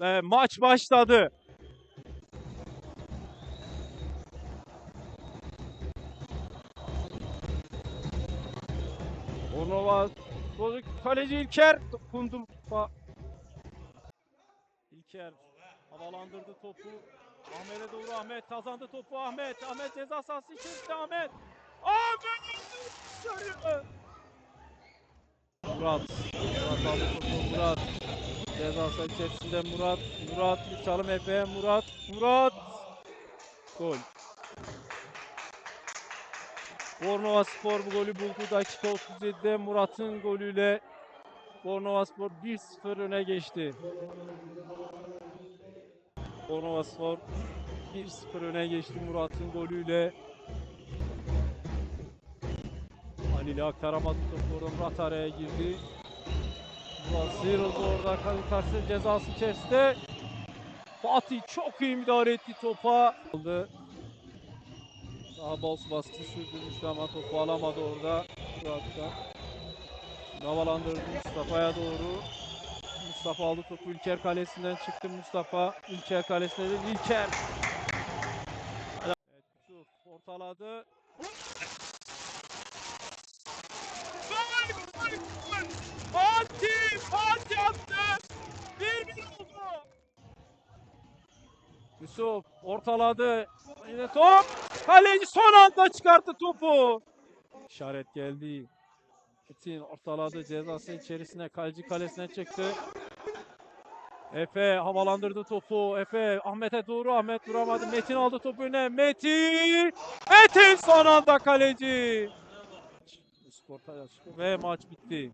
Ve maç başladı. Bornova Bozuk kaleci İlker dokundu. Fa- İlker havalandırdı topu. Ahmet'e doğru Ahmet kazandı topu Ahmet. Ahmet ceza sahası içerisinde Ahmet. Ahmet dışarı. Murat. Murat aldı Murat. Ceza sahası içerisinde Murat. Murat bir çalım Efe. Murat. Murat. Gol. Bornova Spor bu golü buldu. Dakika 37'de Murat'ın golüyle Bornova Spor 1-0 öne geçti. Bornova Spor 1-0 öne geçti Murat'ın golüyle. Halil'i aktaramadı topu orada Murat araya girdi. Murat sıyrıldı orada karşı karşı cezası içerisinde. Fatih çok iyi müdahale etti topa. Aldı. Daha boss baskı sürdürmüştü ama topu alamadı orada. Murat'tan. Havalandırdı Mustafa'ya doğru. Mustafa aldı topu İlker kalesinden çıktı Mustafa. İlker kalesine de İlker. Evet, ortaladı. Fatih! Fatih attı! Bir bir oldu. Yusuf ortaladı. Yine top. Kaleci son anda çıkarttı topu. İşaret geldi. Metin ortaladı cezası içerisine kaleci kalesine çıktı. Efe havalandırdı topu. Efe Ahmet'e doğru. Ahmet duramadı. Metin aldı topu öne. Metin! Metin son anda kaleci. Ve maç bitti.